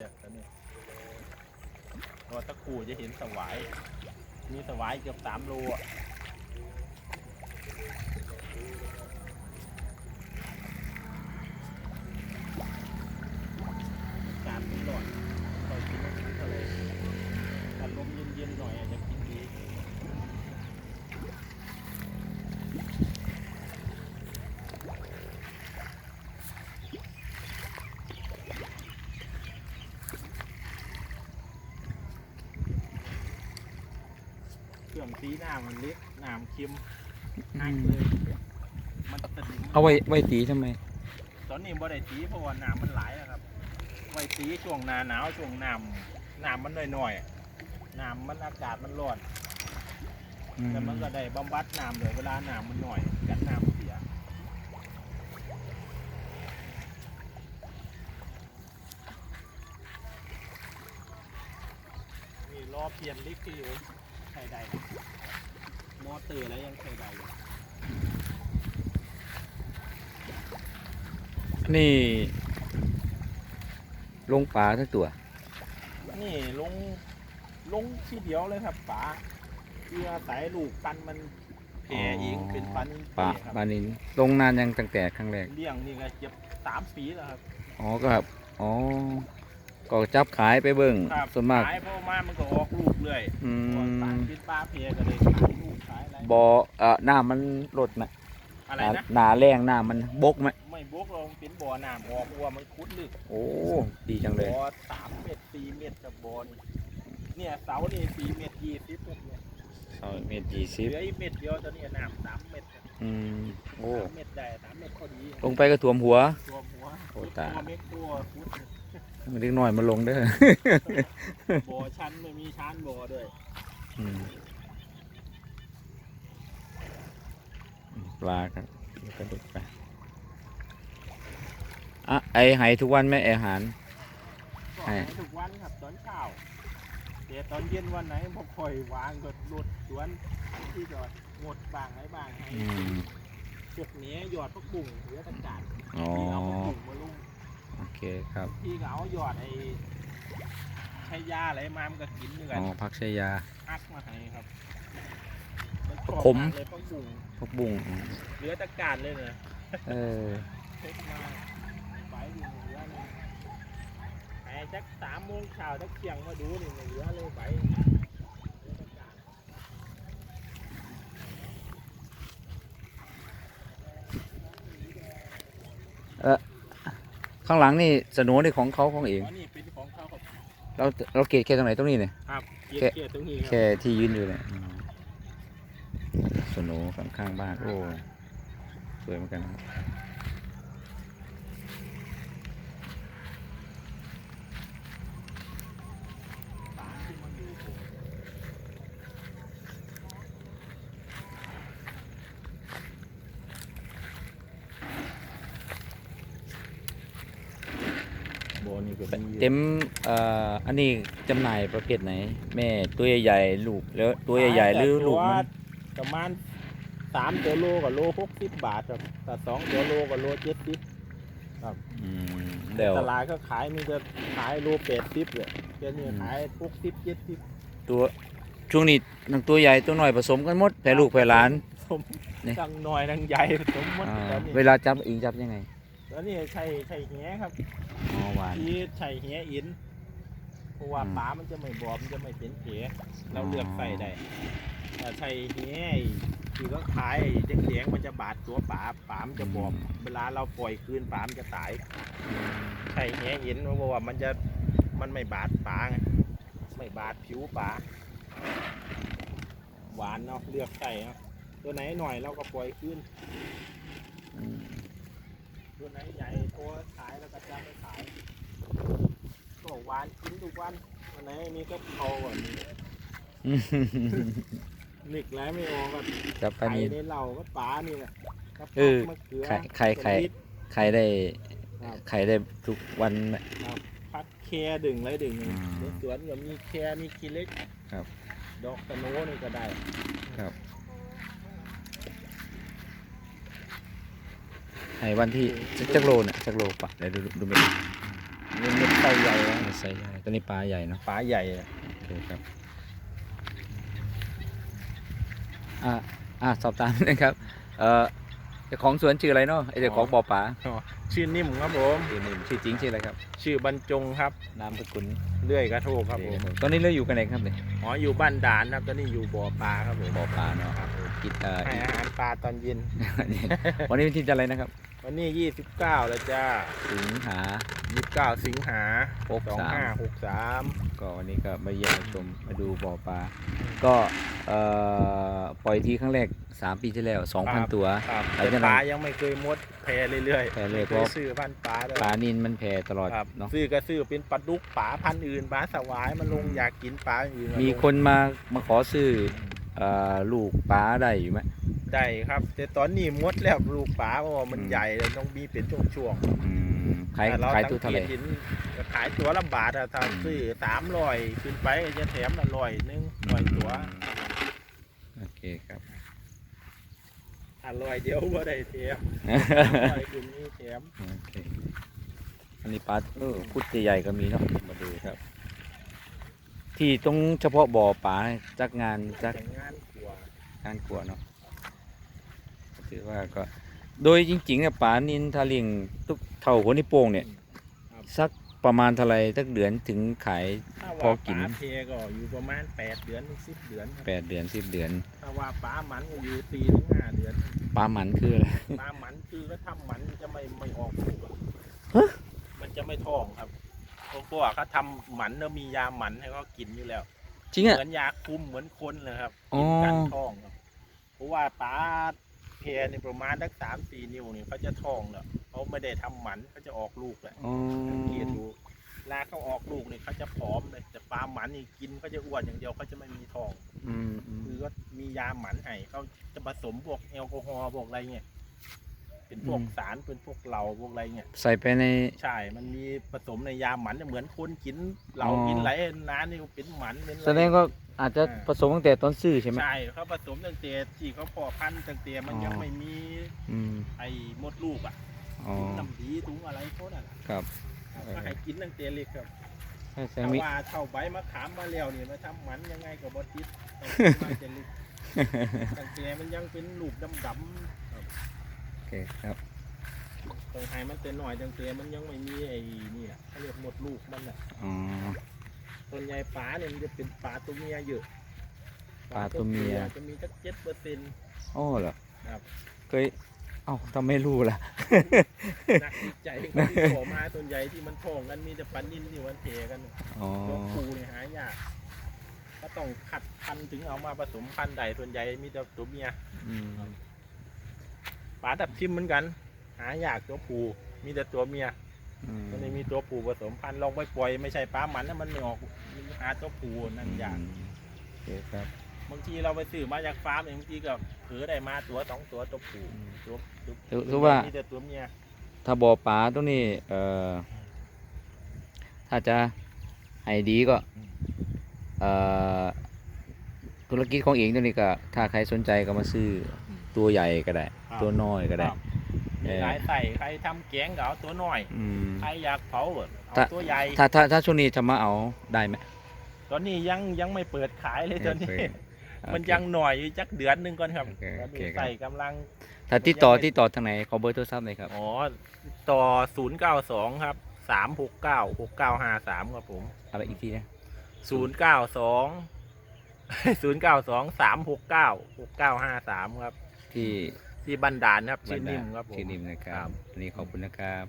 เนี่ยตัวนี้ราะว่าตะกูจะเห็นสวาย มีสวายเกือบสามโลอะการที่หลอดคอยกินน้ำทะเลอารมณ์เย็นๆหน่อยอาจจะกินดี เครื่องตีหน้ามันเล็กหน้ามันเค็มหักเลย มันตะดินเอาไว้ไว้ตีทำไม ตอนนี้บ่ได้ตีเพราะว่าน้ำมันไหลอะครับไว้ตีช่วงหนาหนาวช่วงน้ำน้ำมันน้อยๆอะน้ำมันอากาศมันร้อนอืมแต่มันก็ได้บำบัดน้ำเลยเวลาน้ำมันหน่อยกันน้ำเสียมีรอเปลี่ยนลิฟต์ที่อยู่ ใช้ได้มอเตอร์แล้วยังใช้ได้อยู่นี่ลงปลาทั้งตัว นี่ลงลงทีเดียวเลยครับป๋าเพื่อสายลูกปันมันแผ่เองเป็นปันปลาแผ่ครับปลานินลงนานยังตั้งแต่ครั้งแรก เลี้ยงนี่ก็เจ็บสามปีแล้วครับ อ๋อก็ครับ อ๋อ ก็จับขายไปเบิ่งครับส่วนมาก ขายเพราะว่ามันก็ออกลูกเลยอืก่อนปลามพิษปลาเพก็เลยขายลูกขายอะไรบ่อเอ่อน้ำมันลดไหมอะไรนะ หนาแรงน้ำมันบกไหมไม่บกเราเป็นบ่อน้ำออกวัวมันคุดลึกโอ้ดีจังเลย บ่อสามเมตรสี่เมตรกับบ่อนี่เนี่ยเสานี่สี่เมตรยี่สิบเนี่ยสองเมตรยี่สิเหบลืออีกเมตรเดียวตอนนี้น้ำสามเมตรครับอืมโอ้สามเมตรได้สามเมตรพอดีลงไปก็ถ่วมหัว ตัวหัวโอ้ตาย ตัวเม็ดตัวฟุต มันเล็กน้อยมาลงเด้อบ่อชั้นไม่มีชั้นบ่อด้วยอืมปลาครับกระดุกไปอะไอไหทุกวันไหมไออาหารก็ให้ให้ทุกวันครับตอนเช้าแต่ตอนเย็นวันไหนพอค่อยวางก็รถสวนที่จอดหมดบางไหนบางให้อืมพวกนี้หยอดพักบุ่งเหลือตะกาดอ๋อที่เอาพักบุ่งมาลง โอเคครับที่ก็เอาหยอดไอ้ใช้ยาอะไรมามันก็กินเหมือนกัอ๋นอพักชายาฮักมาให้ครับประคมนชอบากเลยพักบุ่งพักบุ้งอืมเหลือตะกาดเลยเนี่ยเออเช็คมาไปดูเหลือเลยไอ้จักสามโมงเช้าจักเที่ยงมาดูนี่เหลือเลยไปเหลือตะกาด ข้างหลังนี่สโนุนี่ของเขาของเองอ๋อนี่เป็นของเขาครับเราเราเกตแค่ตรงไหนตรงนี้เนี่ย ครับเกียแค่ร์เกียร์ตรงนี้คแค่รับที่ยืนอยู่เนี่ยอืมสโนุข้างข้างๆบ้านโอ้สวยเหมือนกันนะครับ สารที่มันอยู่ โบนี่ก็เต็มเอ่ออันนี้จำหน่ายประเภทไหน แม่ตัวใหญ่ๆลูกแล้วตัวใหญ่ๆหรือลูกมันประมาณสามตัวโลกับโลหกสิบบาทครับแต่สองตัวโลกับโลเจ็ดสิบอืมเดี๋ยวตลาดก็ขายมีจะขายโลแปดสิบเลยเดี๋ยวนี้อืมขายหกสิบเจ็ดสิบตัวช่วงนี้ทั้งตัวใหญ่ตัวน้อยผสมกันหมดแผ่ลูกแผ่หลานสมนี่ทั้งน้อยทั้งใหญ่สมมติอ่าตอนนี้เวลาจับอิงจับยังไง แล้วนี่ใช่ใช่เหี้ยครับอ๋อหวาน ที่ใช่เหี้ยอินเพราะว่าอืม ปลามันจะไม่บอบมันจะไม่เป็นเผเราอ๋อเลือกใส่ได้แต่ใช่เหี้ยที่เขาขายเด็กๆมันจะบาดตัวปลาปลามันจะบอบเวลาเราปล่อยคืนปลามันจะตายใช่แหเห็นเพราะว่ามันจะมันไม่บาดปลาไงไม่บาดผิวปลาหวานเนาะเลือกใส่เนาะตัวไหนหน่อยเราก็ปล่อยขึ้นอืม ตัวไหนใหญ่ตัวขายแล้วก็จะไปขายก็หวานกินทุกวันวันไหนมีก็เขาก่อนหนิกแล้วไม่ออกก็จับปลาไข่นิน ในเหล่าก็ปลานี่แหละก็เออ มะเขือไข่ไข่ไข่สลิดใครได้ครับใครได้ทุกวันไหม พักแคร์ดึงเลยดึงอืมในสวนก็มีแคร์มีคีเล็กครับ ดอกตะโนนี่ก็ได้ ให้วันที่จักจักโลเนี่ยจักโลปะเดี๋ยวดูดูดูไม่นี่เม็ดไส้ใหญ่นะไซส์ใหญ่ตัวนี้ปลาใหญ่เนาะปลาใหญ่อะโอเคครับอ่าอ่าสอบถามนะครับเอ่อเจ้าของสวนชื่ออะไรเนาะไอเจ้าของบ่อปลาชื่อนิ่มครับผมชื่อนี่ชื่อจริงชื่ออะไรครับ ชื่อบรรจงครับนามสกุลเลื่อยกระโทกครับผมตอนนี้เราอยู่กันไหนครับเนี่ยอ๋ออยู่บ้านด่านครับตอนนี้อยู่บ่อปลาครับผมบ่อปลาเนาะครับผมกินเอ่อให้อาหารปลาตอนเย็นวันนี้วันที่อะไรนะครับ วันนี้29แล้วจ้าสิงหา29สิงหาหกสาม2563ก็วันนี้ก็มาเยี่ยมมาชมมาดูบ่อปลา ก็เอ่อปล่อยทีครั้งแรก 3 ปีที่แล้ว 2,000 ตัว ครับหลังแต่จากนั้นปลายังไม่เคยมดแพเรื่อยๆแพเรื่อยๆไม่เคเพราะยซื้อพันธุ์ปลาด้วยปลานินมันแผ่ตลอดครับเนาะซื้อก็ซื้อเป็นปลาดุกปลาพันธุ์อื่นปลาสวายมันลงอยากกินปลาอื่นมีคนมามาขอซื้อเอ่อลูกปลาได้อยู่ไหม ได้ครับ แต่ตอนนี้มดแล้วลูกปลาเพราะว่ามันอืมใหญ่เลยต้องมีเป็นช่วงอืมๆขายแต่เราขายสัตัวงเท่าเกไหร่ ตเห็นก็ขายตัวละบาทอะถ้าอืม ซื้อสามร้อยขึ้นไปก็จะแถมละร้อยหนึงร้อยตัวโอเคครับอร่อยเดียวก็ได้แถมร้อยขึ้นนี่แถมโอเคอันนี้ปลาเออพุดใหญ่ๆก็มีเนาะมาดูครับ ที่ตรงเฉพาะบ่อปลาจักงานจักแต่งงานกลัวงานกลัวเนาะ ถือว่าก็โดยจริงๆเนี่ยปลานินทาเลิงทุกเท่าหัวนิ้วโป้งเนี่ยสักประมาณเท่าไหรสักเดือนถึงขายถ้าพอว่ากินปลาเพก็อยู่ประมาณแปดเดือนถึงสิบเดือนครับแปดเดือนสิบเดือนถ้าว่าปลามันก็อยู่สี่ถึงห้าเดือนปลาหมันคืออะไรปลาหมันคือก็ทำหมันจะไม่ไม่ออกลูกอะฮะมันจะไม่ท้องครับเพราะพวกเขาทำหมันแล้วมียาหมันให้เขากินอยู่แล้วจริงอะเหมือนยาคุมเหมือนคนเลยครับอ๋อกินกันท้องครับเพราะว่าปลา เพนี่ประมาณสักสามสี่นิ้วนี่เขาจะท้องแล้วเขาไม่ได้ทำหมันเขาจะออกลูกแหละอ๋อสังเกตดูเวลาเขาออกลูกนี่เขาจะผอมเลยแต่ปลาหมันนี่กินเขาจะอ้วนอย่างเดียวเขาจะไม่มีท้องอืมอืมคือก็มียาหมันให้เขาจะผสมพวกแอลกอฮอล์พวกอะไรเงี้ยเป็นพวกสารเป็นพวกเหล้าพวกอะไรเงี้ยใส่ไปในใช่มันมีผสมในยาหมันเนี่ยเหมือนคนกินเหล้าอ๋อกินอะไรน้ำนี่เป็นหมันเป็นอะไรแสดงก็ อาจจะอ่าผสมตั้งแต่ตอนซื้อใช่ไหม ใช่เขาผสมตั้งแต่ที่เขาพอพันธุ์ตั้งแต่มันอ๋อยังไม่มีอืมไอ้มดลูกอะอ๋อ ถุงน้ำดีถุงอะไรเขานั่นน่ะครับ ก็ให้กินตั้งแต่เล็กครับให้แซถ้ามิว่าเท่าใบมะขามมาแล้วนี่มาทำหมันยังไงกับบติดต้องกินมาแต่เล็กตั้งแต่มันยังเป็นลูกดำๆครับโอเคครับ ต้องให้มันเป็นหน่อยตั้งแต่มันยังไม่มีไอ้นี่อะเขาเรียกมดลูกมันอะ อ๋อส่ วนใหญ่ปลาเนี่ยมันจะเป็นปลาตัวเมียเยอะปลาตัวเมีย จะมีสักเจ็ดเปอร์เซ็นต์อ๋อเหรอครับเคยเอ้าทำไม่รู้ล่ะ นักวิจัยเขาที่โผล่มาส่วนใหญ่ที่มันโท่องกันมีแต่ปลานิ่นที่มันเทกันอ๋อตัวปูเนี่ยหายากก็ต้องขัดพันธุ์ถึงเอามาผสมพันธุ์ใดส่วนใหญ่มีแต่ตัวเมียอืมปลาตับทิมเหมือนกัน หายากตัวปูมีแต่ตัวเมีย อืมมันไม่มีตัวปูผสมพันธุ์ลองไปปล่อยไม่ใช่ปลาหมันนะมันไม่ออกหาตัวปูนั่นยากโอเคครับ บางทีเราไปซื้อมาจากฟาร์มเองบางทีก็เผลอได้มาตัวสองตัวตัวปูตัวตัวถือถือว่า มีแต่ตัวเมียถ้าบ่อปลาตรงนี้เอ่อถ้าจะให้ดีก็เอ่อธุรกิจของเองตัวนี้ก็ถ้าใครสนใจก็มาซื้อตัวใหญ่ก็ได้ ตัวน้อยก็ได้ ครับ มีหลายใส่ใครทำแกงก็เอาตัวน้อย อืม ใครอยากเผาเอาถ้า ตัวใหญ่ ถ้าถ้าถ้าช่วงนี้จะมาเอาได้ไหมตอนนี้ยังยังไม่เปิดขายเลยตอนนี้ โอเคมันยังหน่อยอยู่จักเดือนหนึงก่อนครับโอเคตอนโอเคนี้ครับ ใส่กำลัง ถ้าติดต่อติดต่อทางไหนขอเบอร์โทรศัพท์หน่อยครับ อ๋อ ต่อศูนย์เก้าสองครับสามหกเก้าหกเก้าห้าสามครับผม อะไรอีกทีนะศูนย์เก้าสองศูนย์เก้าสองสามหกเก้าหกเก้าห้าสามครับ ที่ ที่บันดาลครับชื่อนิ่มครับผมชื่อนิ่มนะครับ วันนี้ขอบคุณนะครับ